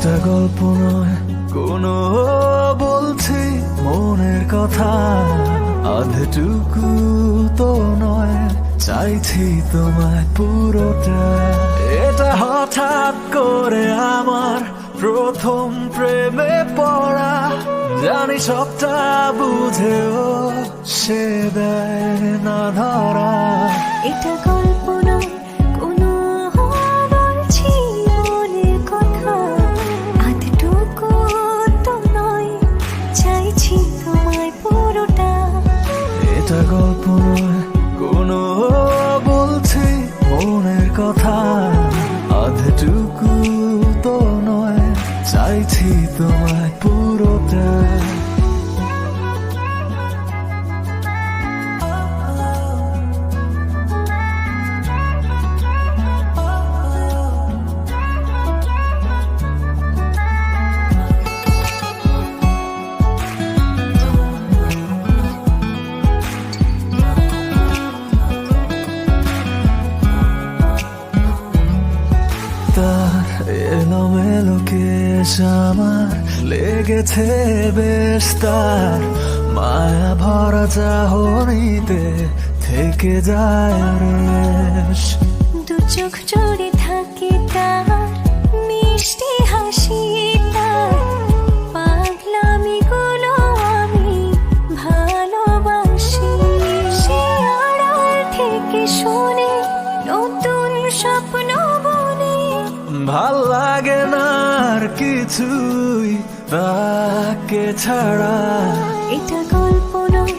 এটা গল্প নয়। কোনো বলছি মনের কথা। আধটুকু তো নয়। চাইছি তোমায় পুরোটা। এটা হঠাৎ করে আমার প্রথম প্রেমে পড়া। জানি সবটা বুঝেও সে দেয় না ধরা। এটা তার এলোমেলো কেশ আমার লেগেছে বেশ তার মায়া ভরা চাহনিতে থেকে যায় রেশ। দু চোখ জুড়ে থাকে তার, মিষ্টি হাসি তার পাগলামি গুলো আমি ভালোবাসি। সে আড়াল থেকে শুনে নতুন ভালো লাগে না আর কিছুই তাকে ছাড়া। এটা গল্প নয়।